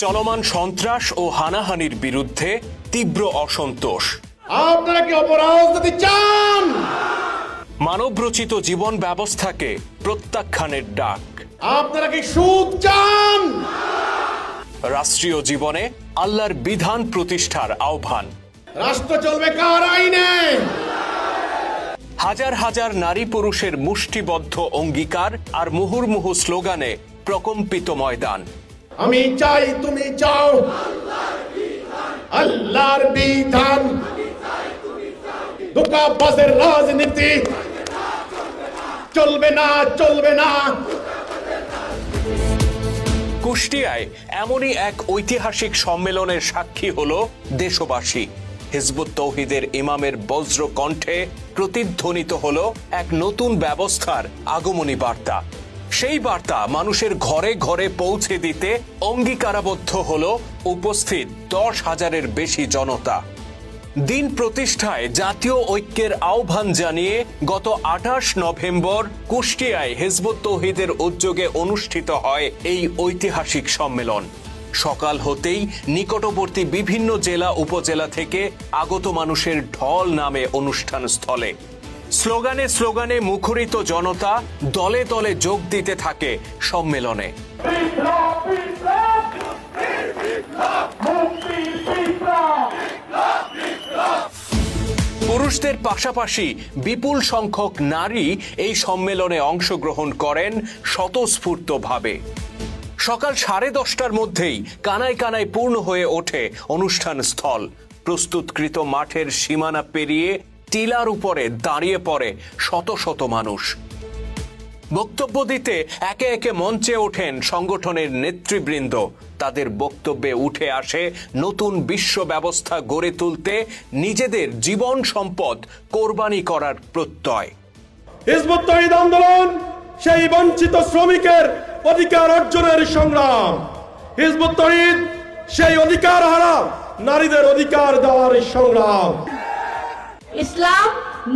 চলমান সন্ত্রাস ও হানাহানির বিরুদ্ধে তীব্র অসন্তোষ। আপনারা কি অপরাজনীতি চান? মানবরচিত জীবন ব্যবস্থাকে প্রত্যাখ্যানের ডাক। আপনারা কি সুদ চান? রাষ্ট্রীয় জীবনে আল্লাহর বিধান প্রতিষ্ঠার আহ্বান। রাষ্ট্র চলবে কার আইনে? হাজার হাজার নারী পুরুষের মুষ্টিবদ্ধ অঙ্গীকার আর মুহুর্মুহু স্লোগানে প্রকম্পিত ময়দান। আমি চাই তুমি চাও। আল্লাহর বিধান। রাজনীতি। চলবে না চলবে না। কুষ্টিয়ায় এমনই এক ঐতিহাসিক সম্মেলনের সাক্ষী হল দেশবাসী। হিজবুত তৌহিদের ইমামের বজ্র কণ্ঠে প্রতিধ্বনিত হল এক নতুন ব্যবস্থার আগমনী বার্তা। সেই বার্তা মানুষের ঘরে ঘরে পৌঁছে দিতে অঙ্গীকারাবদ্ধ হল উপস্থিত দশ হাজারের বেশি জনতা। দিন প্রতিষ্ঠায় জাতীয় ঐক্যের আহ্বান জানিয়ে গত আঠাশ নভেম্বর কুষ্টিয়ায় হিজবুত তৌহিদের উদ্যোগে অনুষ্ঠিত হয় এই ঐতিহাসিক সম্মেলন। সকাল হতেই নিকটবর্তী বিভিন্ন জেলা উপজেলা থেকে আগত মানুষের ঢল নামে অনুষ্ঠান স্থলে। স্লোগানে স্লোগানে মুখরিত জনতা দলে দলে যোগ দিতে থাকে সম্মেলনে। পুরুষদের পাশাপাশি বিপুল সংখ্যক নারী এই সম্মেলনে অংশগ্রহণ করেন স্বতঃস্ফূর্তভাবে। সকাল সাড়ে দশটার মধ্যেই কানায় কানায় পূর্ণ হয়ে ওঠে অনুষ্ঠান স্থল। প্রস্তুতকৃত মাঠের সীমানা পেরিয়ে টিলার উপরে দাঁড়িয়ে পড়ে শত শত মানুষ। বক্তব্য দিতে একে একে মঞ্চে ওঠেন সংগঠনের নেতৃবৃন্দ। তাদের বক্তব্যে উঠে আসে নতুন বিশ্ব ব্যবস্থা গড়ে তুলতে নিজেদের জীবন সম্পদ কোরবানি করার প্রত্যয়। আন্দোলন সেই বঞ্চিত শ্রমিকের অধিকার অর্জনের সংগ্রাম। হিজবুত সেই অধিকার হারা নারীদের অধিকার দেওয়ার সংগ্রাম। ইসলাম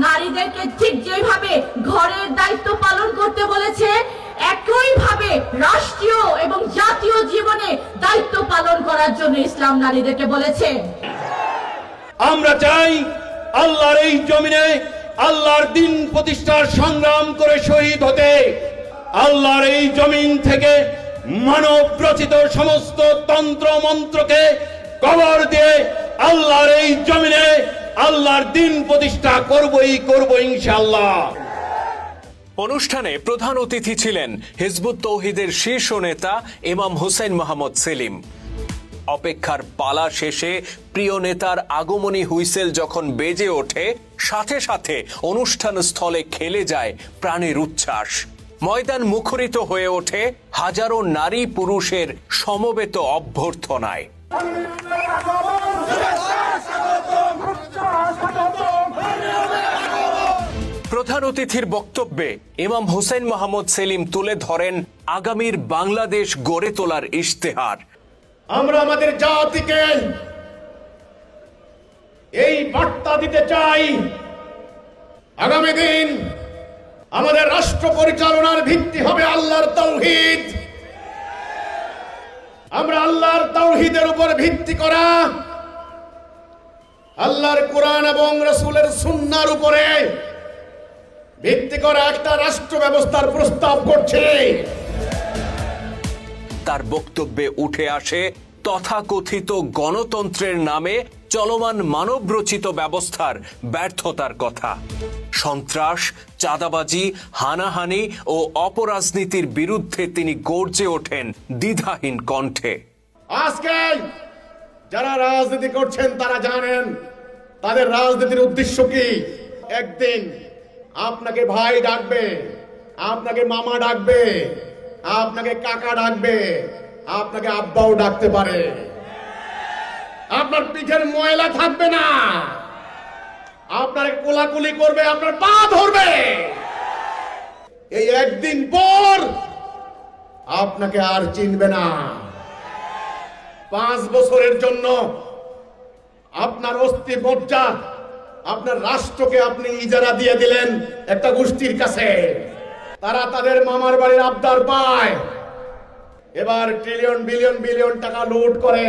নারীদেরকে ঠিক যেভাবে ঘরের দায়িত্ব পালন করতে বলেছে, একইভাবে রাষ্ট্রীয় এবং জাতীয় জীবনে দায়িত্ব পালন করার জন্য ইসলাম নারীদেরকে বলেছে। আমরা চাই আল্লাহর এই জমিনে আল্লাহর দিন প্রতিষ্ঠার সংগ্রাম করে শহীদ হতে। আল্লাহর এই জমিন থেকে মানব রচিত সমস্ত তন্ত্র মন্ত্রকে কবর দিয়ে আল্লাহর এই জমিনে আল্লাহর দিন প্রতিষ্ঠা করবই, করব ইনশাআল্লাহ। অনুষ্ঠানে প্রধান অতিথি ছিলেন হিজবুত তৌহিদের শীর্ষ নেতা ইমাম হুসেন মোহাম্মদ সেলিম। অপেক্ষার পালা শেষে প্রিয় নেতার আগমনী হুইসেল যখন বেজে ওঠে, সাথে সাথে অনুষ্ঠান স্থলে খেলে যায় প্রাণের উচ্ছ্বাস। ময়দান মুখরিত হয়ে ওঠে হাজারো নারী পুরুষের সমবেত অভ্যর্থনায়। প্রধান অতিথির বক্তব্যে ইমাম হোসেন মোহাম্মদ সেলিম তুলে ধরেন আগামীর বাংলাদেশ গড়ে তোলার ইশতেহার। আমরা আমাদের জাতিকে এই বার্তা দিতে চাই, আগামী দিন আমাদের রাষ্ট্র পরিচালনার ভিত্তি হবে আল্লাহর তৌহিদ আমরা আল্লাহর তৌহিদের উপর ভিত্তি করা, আল্লাহর কোরআন এবং রসুলের সুন্নার উপরে ভিত্তি করা একটা রাষ্ট্র ব্যবস্থার প্রস্তাব করছে। তার বক্তব্যে উঠে আসে তথাকথিত গণতন্ত্রের নামে চলমান মানবরচিত ব্যবস্থার ব্যর্থতার কথা। সন্ত্রাস চাঁদাবাজি হানাহানি ও অপরাজনীতির বিরুদ্ধে তিনি গর্জে ওঠেন দ্বিধাহীন কণ্ঠে। আজকে যারা রাজনীতি করছেন তারা জানেন তাদের রাজনীতির উদ্দেশ্য কি? একদিন আপনাকে ভাই ডাকবে, আপনাকে মামা ডাকবে, আপনাকে কাকা ডাকবে, আপনাকে আব্বাও ডাকতে পারে। আপনার পিঠের ময়লা থাকবে না। আপনার কোলাকুলি করবে, আপনার পা ধরবে। এই একদিন পর আপনাকে আর চিনবে না। পাঁচ বছরের জন্য আপনার অস্থি মজ্জা আপনার রাষ্ট্রকে আপনি ইজারা দিয়ে দিলেন একটা গোষ্ঠীর কাছে। তারা তাদের মামার বাড়ির আবদার পায়। এবার ট্রিলিয়ন বিলিয়ন বিলিয়ন টাকা লুট করে,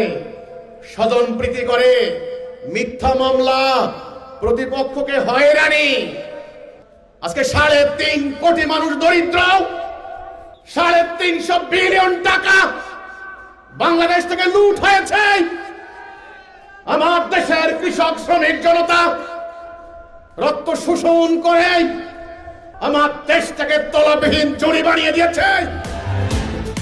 স্বজন প্রীতি করে, মিথ্যা মামলা প্রতিপক্ষকে হয়রানি। আজকে সাড়ে তিন কোটি মানুষ দরিদ্র, সাড়ে তিনশো বিলিয়ন টাকা বাংলাদেশ থেকে লুট হয়েছে। আমার দেশের কৃষক, শ্রমিক, জনতা রক্ত শোষণ করে আমার দেশটাকে তলাবিহীন জড়ি বানিয়ে দিয়েছে।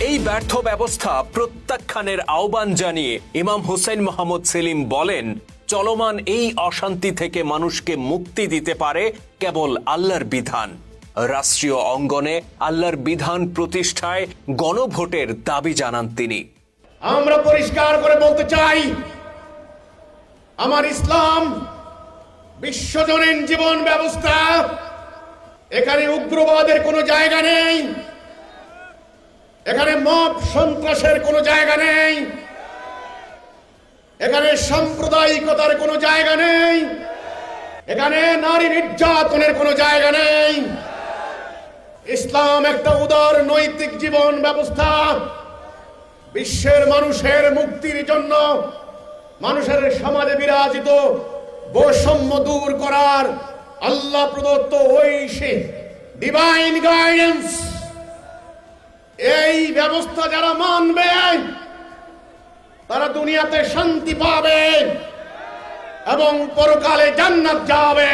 এই ব্যর্থ ব্যবস্থা প্রত্যাখ্যানের আহ্বান জানিয়ে ইমাম হোসেন মোহাম্মদ সেলিম বলেন চলমান এই অশান্তি থেকে মানুষকে মুক্তি দিতে পারে কেবল আল্লাহর বিধান। রাষ্ট্রীয় অঙ্গনে আল্লাহর বিধান প্রতিষ্ঠায় গণভোটের দাবি জানান তিনি। আমরা পরিষ্কার করে বলতে চাই আমার ইসলাম বিশ্বজনীন জীবন ব্যবস্থা। এখানে উগ্রবাদের কোনো জায়গা নেই। এখানে মব সন্ত্রাসের কোনো জায়গা নেই। এখানে সাম্প্রদায়িকতার কোনো জায়গা নেই। এখানে নারী নির্যাতনের কোনো জায়গা নেই। ইসলাম একটা উদার নৈতিক জীবন ব্যবস্থা। বিশ্বের মানুষের মুক্তির জন্য মানুষের সমাজে বিরাজিত বৈষম্য দূর করার আল্লাহ প্রদত্ত ঐশী ডিভাইন গাইডেন্স এই ব্যবস্থা যারা মানবে, তারা দুনিয়াতে শান্তি পাবে এবং পরকালে জান্নাত যাবে।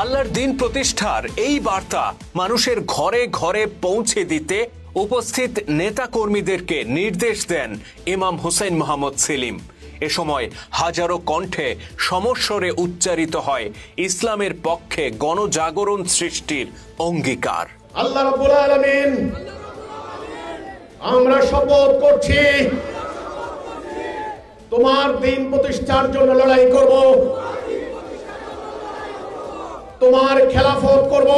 আল্লাহর দিন প্রতিষ্ঠার এই বার্তা মানুষের ঘরে ঘরে পৌঁছে দিতে উপস্থিত নেতা কর্মীদেরকে নির্দেশ দেন ইমাম হোসেন মোহাম্মদ সেলিম। এ সময় হাজারো কণ্ঠে সমস্বরে উচ্চারিত হয় ইসলামের পক্ষে গণজাগরণ সৃষ্টির অঙ্গীকার। আল্লাহ আমরা শপথ করছি, তোমার দিন প্রতিষ্ঠার জন্য লড়াই করব, তোমার খেলাফত করব,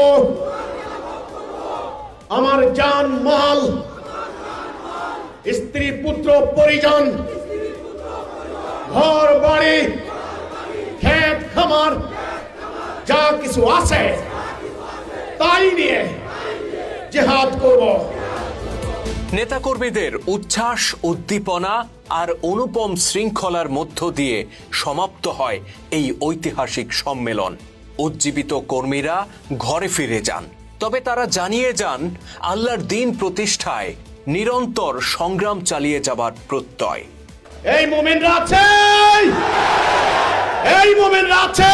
আমার জান মাল স্ত্রী, পুত্র, পরিজন ঘর, বাড়ি, ক্ষেত, খামার, যা কিছু আছে, তাই নিয়ে জেহাদ করব। নেতাকর্মীদের উচ্ছ্বাস, উদ্দীপনা আর অনুপম শৃঙ্খলার মধ্য দিয়ে সমাপ্ত হয় এই ঐতিহাসিক সম্মেলন। উজ্জীবিত কর্মীরা ঘরে ফিরে যান। তবে তারা জানিয়ে যান, আল্লাহর দিন প্রতিষ্ঠায় নিরন্তর সংগ্রাম চালিয়ে যাবার প্রত্যয়। এই মোমেনরা আছে! এই মোমেনরা আছে!